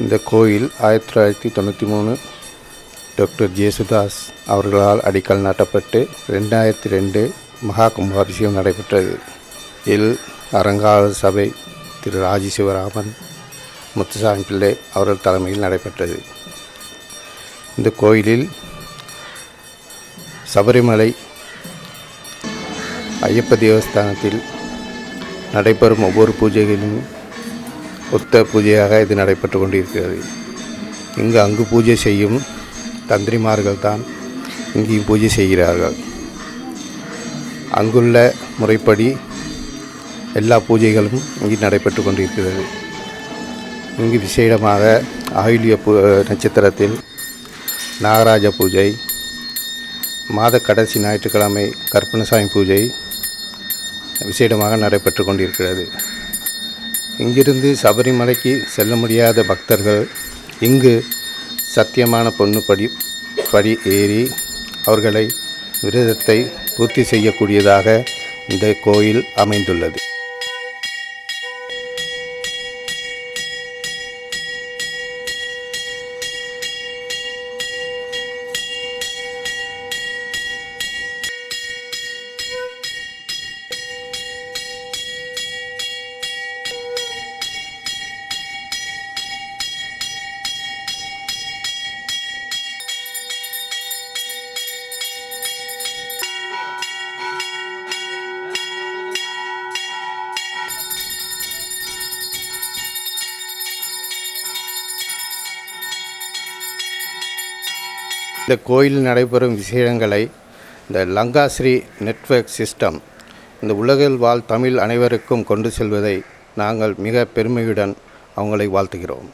இந்த கோயில் ஆயிரத்தி தொள்ளாயிரத்தி தொண்ணூற்றி மூணு டாக்டர் ஜேசுதாஸ் அவர்களால் அடிக்கல் நாட்டப்பட்டு ரெண்டாயிரத்தி ரெண்டு மகா கும்பாபிஷேகம் நடைபெற்றது. இல் அரங்கால சபை திரு ராஜி சிவராமன் முத்துசாமி பிள்ளை அவர்கள் தலைமையில் நடைபெற்றது. இந்த கோயிலில் சபரிமலை ஐயப்ப தேவஸ்தானத்தில் நடைபெறும் ஒவ்வொரு பூஜைகளிலும் ஒத்த பூஜையாக இது நடைபெற்று கொண்டிருக்கிறது. இங்கு அங்கு பூஜை செய்யும் தந்திரிமார்கள் தான் இங்கேயும் பூஜை செய்கிறார்கள். அங்குள்ள முறைப்படி எல்லா பூஜைகளும் இங்கு நடைபெற்று கொண்டிருக்கிறது. இங்கு விசேடமாக ஆயுள்ய பூ நட்சத்திரத்தில் நாகராஜ பூஜை மாத கடைசி ஞாயிற்றுக்கிழமை கற்பனசாமி பூஜை விசேடமாக நடைபெற்று கொண்டிருக்கிறது. இங்கிருந்து சபரிமலைக்கு செல்ல முடியாத பக்தர்கள் இங்கு சத்தியமான பொண்ணு படி படி ஏறி அவர்களை விரதத்தை பூர்த்தி செய்யக்கூடியதாக இந்த கோயில் அமைந்துள்ளது. இந்த கோயிலில் நடைபெறும் விஷயங்களை இந்த லங்காஸ்ரீ நெட்வொர்க் சிஸ்டம் இந்த உலகில் வாழ் தமிழ் அனைவருக்கும் கொண்டு செல்வதை நாங்கள் மிக பெருமையுடன் அவங்களை வாழ்த்துகிறோம்.